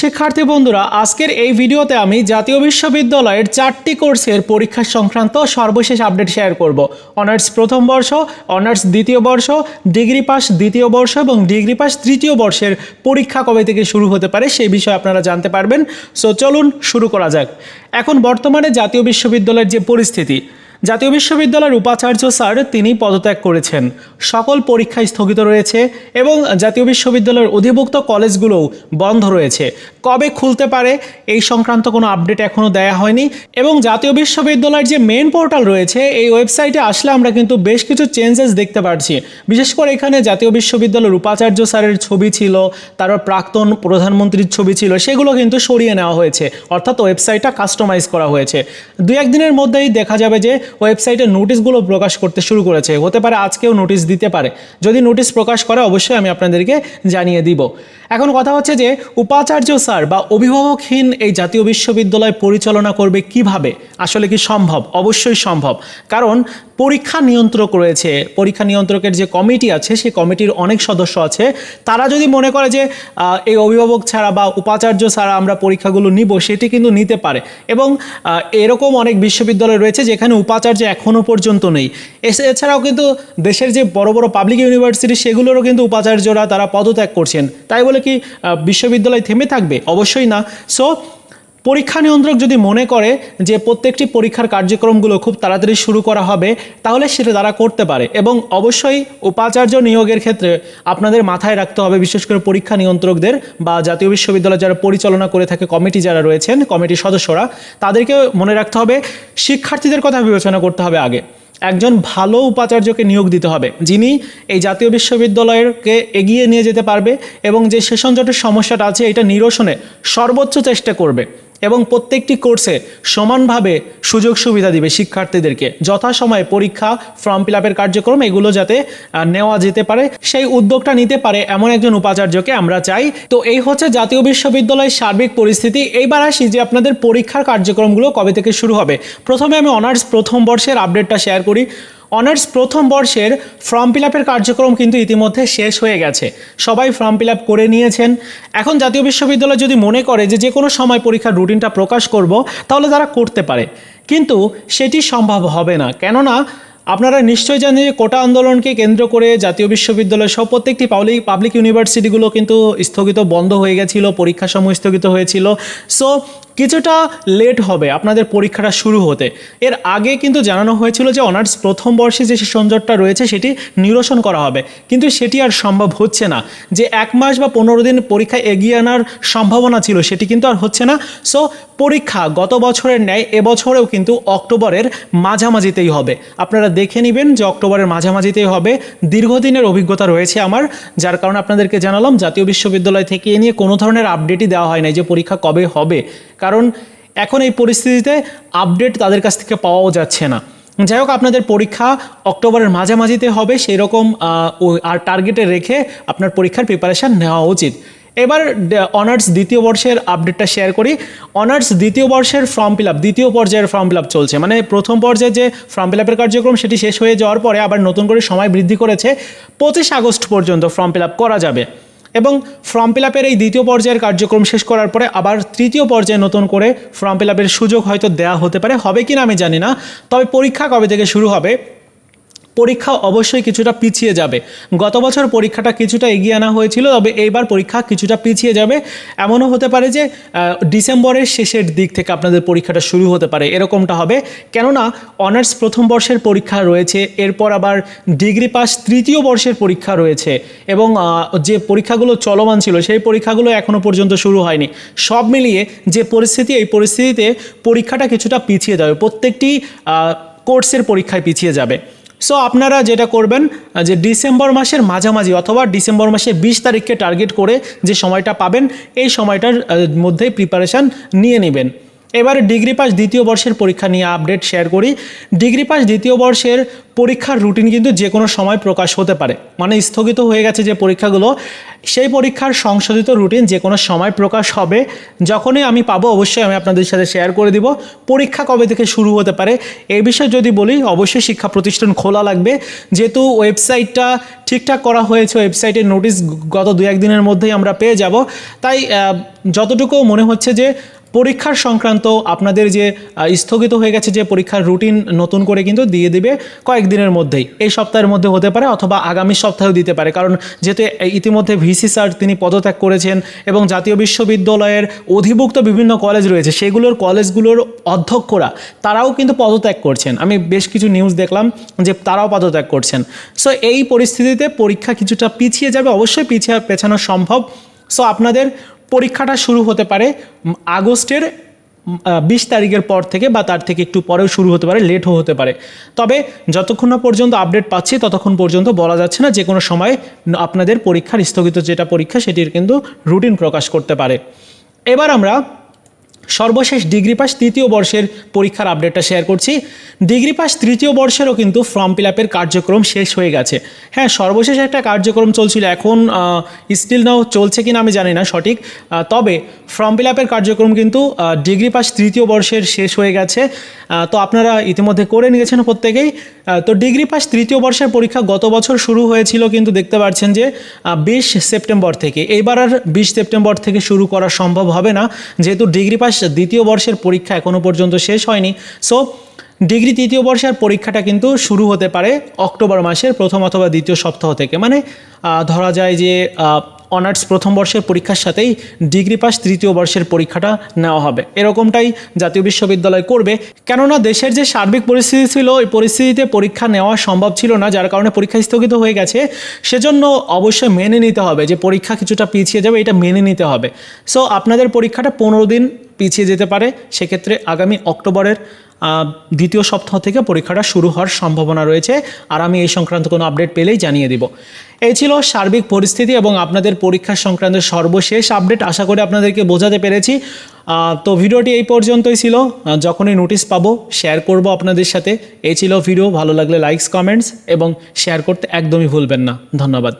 শিক্ষার্থী বন্ধুরা, আজকের এই ভিডিওতে আমি জাতীয় বিশ্ববিদ্যালয়ের চারটি কোর্সের পরীক্ষা সংক্রান্ত সর্বশেষ আপডেট শেয়ার করব। অনার্স প্রথম বর্ষ, অনার্স দ্বিতীয় বর্ষ, ডিগ্রি পাস দ্বিতীয় বর্ষ এবং ডিগ্রি পাস তৃতীয় বর্ষের পরীক্ষা কবে থেকে শুরু হতে পারে সেই বিষয়ে আপনারা জানতে পারবেন। সো চলুন শুরু করা যাক। এখন বর্তমানে জাতীয় বিশ্ববিদ্যালয়ের যে পরিস্থিতি জাতীয় বিশ্ববিদ্যালয়ের উপাচার্য স্যার তিনি পদত্যাগ করেছেন। সকল পরীক্ষা স্থগিত রয়েছে এবং জাতীয় বিশ্ববিদ্যালয়ের অধিভুক্ত কলেজগুলোও বন্ধ রয়েছে। কবে খুলতে পারে, এই সংক্রান্ত কোনো আপডেট এখনও দেয়া হয়নি এবং জাতীয় বিশ্ববিদ্যালয়ের যে মেন পোর্টাল রয়েছে, এই ওয়েবসাইটে আসলে আমরা কিন্তু বেশ কিছু চেঞ্জেস দেখতে পাচ্ছি বিশেষ করে এখানে জাতীয় বিশ্ববিদ্যালয়ের উপাচার্য স্যারের ছবি ছিল, তারপর প্রাক্তন প্রধানমন্ত্রীর ছবি ছিল, সেগুলো কিন্তু সরিয়ে নেওয়া হয়েছে, অর্থাৎ ওয়েবসাইটটা কাস্টমাইজ করা হয়েছে। দু একদিনের মধ্যেই দেখা যাবে যে ওয়েবসাইটে নোটিশগুলো প্রকাশ করতে শুরু করেছে, হতে পারে আজকেও নোটিশ দিতে পারে। যদি নোটিশ প্রকাশ করে, অবশ্যই আমি আপনাদেরকে জানিয়ে দিব। এখন কথা হচ্ছে যে উপাচার্য স্যার বা অভিভাবকহীন এই জাতীয় বিশ্ববিদ্যালয় পরিচালনা করবে কীভাবে? আসলে কি সম্ভব? অবশ্যই সম্ভব। কারণ পরীক্ষা নিয়ন্ত্রক রয়েছে। পরীক্ষা নিয়ন্ত্রকের যে কমিটি আছে, সেই কমিটির অনেক সদস্য আছে। তারা যদি মনে করে যে এই অভিভাবক ছাড়া বা উপাচার্য ছাড়া আমরা পরীক্ষাগুলো নিব, সেটি কিন্তু নিতে পারে। এবং এরকম অনেক বিশ্ববিদ্যালয় রয়েছে যেখানে উপাচার্য এখনও পর্যন্ত নেই। এছাড়াও কিন্তু দেশের যে বড় বড় পাবলিক ইউনিভার্সিটি সেগুলোরও কিন্তু উপাচার্যরা তারা পদত্যাগ করছেন। তাই বলে কি বিশ্ববিদ্যালয় থেমে থাকবে? অবশ্যই না। সো পরীক্ষা নিয়ন্ত্রক যদি মনে করে যে প্রত্যেকটি পরীক্ষার কার্যক্রমগুলো খুব তাড়াতাড়ি শুরু করা হবে, তাহলে সেটা তারা করতে পারে এবং অবশ্যই উপাচার্য নিয়োগের ক্ষেত্রে আপনাদের মাথায় রাখতে হবে, বিশেষ করে পরীক্ষা নিয়ন্ত্রকদের বা জাতীয় বিশ্ববিদ্যালয় যারা পরিচালনা করে থাকে, কমিটি যারা রয়েছেন, কমিটির সদস্যরা তাদেরকে মনে রাখতে হবে। শিক্ষার্থীদের কথা বিবেচনা করতে হবে আগে। একজন ভালো উপাচার্যকে নিয়োগ দিতে হবে, যিনি এই জাতীয় বিশ্ববিদ্যালয়কে এগিয়ে নিয়ে যেতে পারবে এবং যে সেশন জটের সমস্যাটা আছে, এটা নিরসনে সর্বোচ্চ চেষ্টা করবে। এবং প্রত্যেকটি কোর্সে সমানভাবে সুযোগ সুবিধা দিবে শিক্ষার্থীদেরকে। যথাসময়ে পরীক্ষা, ফর্ম ফিল আপের কার্যক্রম, এগুলো যাতে নেওয়া যেতে পারে, সেই উদ্যোগটা নিতে পারে এমন একজন উপাচার্যকে আমরা চাই। তো এই হচ্ছে জাতীয় বিশ্ববিদ্যালয়ের সার্বিক পরিস্থিতি। এইবার আসি যে আপনাদের পরীক্ষার কার্যক্রমগুলো কবে থেকে শুরু হবে। প্রথমে আমি অনার্স প্রথম বর্ষের আপডেটটা শেয়ার করি। অনার্স প্রথম বর্ষের ফর্ম ফিল আপের কার্যক্রম কিন্তু ইতিমধ্যে শেষ হয়ে গেছে। সবাই ফর্ম ফিল আপ করে নিয়েছেন। এখন জাতীয় বিশ্ববিদ্যালয় যদি মনে করে যে যে কোনো সময় পরীক্ষার রুটিনটা প্রকাশ করব, তাহলে তারা করতে পারে। কিন্তু সেটি সম্ভব হবে না। কেননা আপনারা নিশ্চয়ই জানেন যে কোটা আন্দোলনকে কেন্দ্র করে জাতীয় বিশ্ববিদ্যালয় সব প্রত্যেকটি পাবলিক পাবলিক ইউনিভার্সিটিগুলো কিন্তু স্থগিত বন্ধ হয়ে গেছিল পরীক্ষা সময় স্থগিত হয়েছিল। সো কিছুটা লেট হবে আপনাদের পরীক্ষাটা শুরু হতে। এর আগে কিন্তু জানানো হয়েছিল যে অনার্স প্রথম বর্ষে যে সংযোগটা রয়েছে সেটি নিরসন করা হবে। কিন্তু সেটি আর সম্ভব হচ্ছে না। যে এক মাস বা পনেরো দিন পরীক্ষা এগিয়ে আনার সম্ভাবনা ছিল সেটি কিন্তু আর হচ্ছে না। সো পরীক্ষা গত বছরের ন্যায় এবছরেও কিন্তু অক্টোবরের মাঝামাঝিতেই হবে। আপনারা দেখে নেবেন যে অক্টোবরের মাঝামাঝিতেই হবে। দীর্ঘদিনের অভিজ্ঞতা রয়েছে আমার, যার কারণে আপনাদেরকে জানালাম, জাতীয় বিশ্ববিদ্যালয় থেকে এ নিয়ে কোনো ধরনের আপডেটই দেওয়া হয় নাই যে পরীক্ষা কবে হবে। কারণ এখন এই পরিস্থিতিতে আপডেট তাদের কাছ থেকে পাওয়াও যাচ্ছে না। যাই হোক, আপনাদের পরীক্ষা অক্টোবরের মাঝামাঝিতে হবে সেই রকম আর টার্গেটে রেখে আপনার পরীক্ষার প্রিপারেশান নেওয়া উচিত। এবার অনার্স দ্বিতীয় বর্ষের আপডেটটা শেয়ার করি। অনার্স দ্বিতীয় বর্ষের ফর্ম ফিল আপ দ্বিতীয় পর্যায়ের ফর্ম ফিল আপ চলছে। মানে প্রথম পর্যায়ে যে ফর্ম ফিল আপের কার্যক্রম, সেটি শেষ হয়ে যাওয়ার পরে আবার নতুন করে সময় বৃদ্ধি করেছে, পঁচিশ আগস্ট পর্যন্ত ফর্ম ফিল আপ করা যাবে। এবং ফর্ম ফিল আপের এই দ্বিতীয় পর্যায়ের কার্যক্রম শেষ করার পরে আবার তৃতীয় পর্যায়ে নতুন করে ফর্ম ফিল আপের সুযোগ হয়তো দেওয়া হতে পারে। হবে কি না আমি জানি না। তবে পরীক্ষা কবে থেকে শুরু হবে? পরীক্ষা অবশ্যই কিছুটা পিছিয়ে যাবে। গত বছর পরীক্ষাটা কিছুটা এগিয়ে আনা হয়েছিল, তবে এইবার পরীক্ষা কিছুটা পিছিয়ে যাবে। এমনও হতে পারে যে ডিসেম্বরের শেষের দিক থেকে আপনাদের পরীক্ষাটা শুরু হতে পারে, এরকমটা হবে। কেননা, অনার্স প্রথম বর্ষের পরীক্ষা রয়েছে, এরপর আবার ডিগ্রি পাস তৃতীয় বর্ষের পরীক্ষা রয়েছে এবং যে পরীক্ষাগুলো চলমান ছিল, সেই পরীক্ষাগুলো এখনও পর্যন্ত শুরু হয়নি। সব মিলিয়ে যে পরিস্থিতি, এই পরিস্থিতিতে পরীক্ষাটা কিছুটা পিছিয়ে যাবে। প্রত্যেকটি কোর্সের পরীক্ষায় পিছিয়ে যাবে। সো আপনারা যেটা করবেন যে ডিসেম্বর মাসের মাঝামাঝি অথবা ডিসেম্বর মাসের বিশ তারিখকে টার্গেট করে যে সময়টা পাবেন, এই সময়টার মধ্যেই প্রিপারেশান নিয়ে নেবেন। এবারে ডিগ্রি পাস দ্বিতীয় বর্ষের পরীক্ষা নিয়ে আপডেট শেয়ার করি। ডিগ্রি পাস দ্বিতীয় বর্ষের পরীক্ষার রুটিন কিন্তু যে কোনো সময় প্রকাশ হতে পারে। মানে স্থগিত হয়ে গেছে যে পরীক্ষাগুলো, সেই পরীক্ষার সংশোধিত রুটিন যে কোনো সময় প্রকাশ হবে। যখনই আমি পাবো, অবশ্যই আমি আপনাদের সাথে শেয়ার করে দিব। পরীক্ষা কবে থেকে শুরু হতে পারে এই বিষয়ে যদি বলি, অবশ্যই শিক্ষা প্রতিষ্ঠান খোলা লাগবে। যেহেতু ওয়েবসাইটটা ঠিকঠাক করা হয়েছে, ওয়েবসাইটের নোটিশ গত দু একদিনের মধ্যেই আমরা পেয়ে যাব। তাই যতটুকু মনে হচ্ছে যে পরীক্ষার সংক্রান্ত আপনাদের যে স্থগিত হয়ে গেছে যে পরীক্ষার রুটিন নতুন করে কিন্তু দিয়ে দিবে কয়েকদিনের মধ্যেই। এই সপ্তাহের মধ্যে হতে পারে অথবা আগামী সপ্তাহেও দিতে পারে। কারণ যেহেতু ইতিমধ্যে ভিসি স্যার তিনি পদত্যাগ করেছেন এবং জাতীয় বিশ্ববিদ্যালয়ের অধিভুক্ত বিভিন্ন কলেজ রয়েছে, সেগুলোর কলেজগুলোর অধ্যক্ষরা তারাও কিন্তু পদত্যাগ করছেন। আমি বেশ কিছু নিউজ দেখলাম যে তারাও পদত্যাগ করছেন। সো এই পরিস্থিতিতে পরীক্ষা কিছুটা পিছিয়ে যাবে, অবশ্যই পিছিয়ে পেছানো সম্ভব। সো আপনাদের পরীক্ষাটা শুরু হতে পারে আগস্টের বিশ তারিখের পর থেকে বা তার থেকে একটু পরেও শুরু হতে পারে, লেটও হতে পারে। তবে যতক্ষণ না পর্যন্ত আপডেট পাচ্ছি, ততক্ষণ পর্যন্ত বলা যাচ্ছে না যে কোনো সময় আপনাদের পরীক্ষার স্থগিত যেটা পরীক্ষা, সেটির কিন্তু রুটিন প্রকাশ করতে পারে। এবার আমরা সর্বশেষ ডিগ্রি পাস তৃতীয় বর্ষের পরীক্ষার আপডেটটা শেয়ার করছি। ডিগ্রি পাস তৃতীয় বর্ষেরও কিন্তু ফর্ম ফিল আপের কার্যক্রম শেষ হয়ে গেছে। হ্যাঁ সর্বশেষ একটা কার্যক্রম চলছিল, এখন স্টিল নাও চলছে কিনা আমি জানি না সঠিক। তবে ফর্ম ফিল আপের কার্যক্রম কিন্তু ডিগ্রি পাস তৃতীয় বর্ষের শেষ হয়ে গেছে। তো আপনারা ইতিমধ্যে করে নিয়েছেন প্রত্যেকেই। তো ডিগ্রি পাস তৃতীয় বর্ষের পরীক্ষা গত বছর শুরু হয়েছিল কিন্তু দেখতে পাচ্ছেন যে বিশ সেপ্টেম্বর থেকে। এইবার আর বিশ সেপ্টেম্বর থেকে শুরু করা সম্ভব হবে না। যেহেতু ডিগ্রি পাস দ্বিতীয় বর্ষের পরীক্ষা এখনও পর্যন্ত শেষ হয়নি। সো ডিগ্রি তৃতীয় বর্ষের পরীক্ষাটা কিন্তু শুরু হতে পারে অক্টোবর মাসের প্রথম অথবা দ্বিতীয় সপ্তাহ থেকে। মানে ধরা যায় যে অনার্স প্রথম বর্ষের পরীক্ষার সাথেই ডিগ্রি পাস তৃতীয় বর্ষের পরীক্ষাটা নেওয়া হবে। এরকমটাই জাতীয় বিশ্ববিদ্যালয় করবে। কেননা, দেশের যে সার্বিক পরিস্থিতি ছিল, ওই পরিস্থিতিতে পরীক্ষা নেওয়া সম্ভব ছিল না, যার কারণে পরীক্ষা স্থগিত হয়ে গেছে। সেজন্য অবশ্যই মেনে নিতে হবে যে, পরীক্ষা কিছুটা পিছিয়ে যাবে, এটা মেনে নিতে হবে। সো আপনাদের পরীক্ষাটা পনেরো দিন পিছিয়ে যেতে পারে, সেক্ষেত্রে আগামী অক্টোবরের দ্বিতীয় সপ্তাহ থেকে পরীক্ষাটা শুরু হওয়ার সম্ভাবনা রয়েছে। আর আমি এই সংক্রান্ত কোনো আপডেট পেলেই জানিয়ে দিব। এই ছিল সার্বিক পরিস্থিতি এবং আপনাদের পরীক্ষা সংক্রান্ত সর্বশেষ আপডেট। আশা করি আপনাদেরকে বোঝাতে পেরেছি। তো ভিডিওটি এই পর্যন্তই ছিল। যখনই নোটিশ পাবো, শেয়ার করব আপনাদের সাথে। এই ছিল ভিডিও। ভালো লাগলে লাইকস কমেন্টস এবং শেয়ার করতে একদমই ভুলবেন না। ধন্যবাদ।